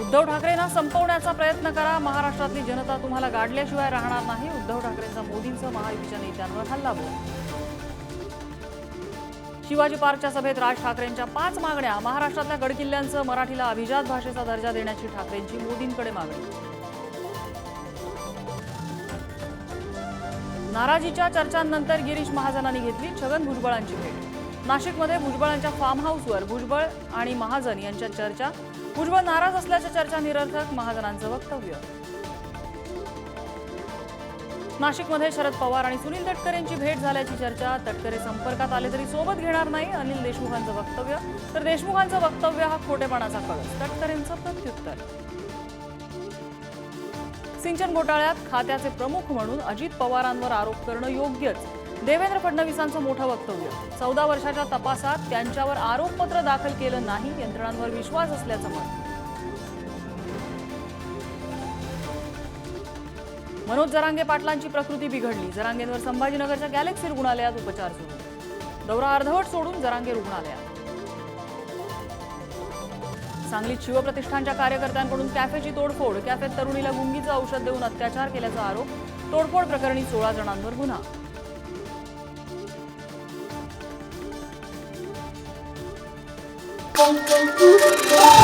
उद्धव ठाकरेंना संपवण्याचा प्रयत्न करा. महाराष्ट्रातली जनता तुम्हाला गाडल्याशिवाय राहणार नाही. उद्धव ठाकरेंचा मोदींचं महायुतीच्या नेत्यांवर हल्लाबोल शिवाजी पार्कच्या सभेत राज ठाकरेंच्या पाच मागण्या. महाराष्ट्रातल्या गडकिल्ल्यांचं मराठीला अभिजात भाषेचा दर्जा देण्याची ठाकरेंची मोदींकडे मागणी. नाराजीच्या चर्चांनंतर गिरीश महाजनांनी घेतली छगन भुजबळांची भेट. नाशिकमध्ये भुजबळांच्या फार्म हाऊसवर भुजबळ आणि महाजन यांच्या चर्चा भुजबळ नाराज असल्याच्या चर्चा निरर्थक महाजनांचं वक्तव्य. नाशिकमध्ये शरद पवार आणि सुनील तटकरे यांची भेट झाल्याची चर्चा. तटकरे संपर्कात आले तरी सोबत घेणार नाही अनिल देशमुखांचं वक्तव्य. तर देशमुखांचं वक्तव्य हा खोटेपणाचा कळस. तटकरेंचं प्रत्युत्तर. सिंचन घोटाळ्यात खात्याचे प्रमुख म्हणून अजित पवारांवर आरोप करणं योग्यच. देवेंद्र फडणवीसांचं मोठं वक्तव्य. चौदा वर्षाच्या तपासात त्यांच्यावर आरोपपत्र दाखल केलं नाही यंत्रणांवर विश्वास असल्याचं मत. मनोज जरांगे पाटलांची प्रकृती बिघडली. जरांगेंवर संभाजीनगरच्या गॅलेक्सी रुग्णालयात उपचार सुरू. दौरा अर्धवट सोडून जरांगे रुग्णालयात. सांगलीत शिवप्रतिष्ठानच्या कार्यकर्त्यांकडून कॅफेची तोडफोड. कॅफेत तरुणीला गुंगीचं औषध देऊन अत्याचार केल्याचा आरोप. तोडफोड प्रकरणी सोळा जणांवर गुन्हा. Boom, boom, boom.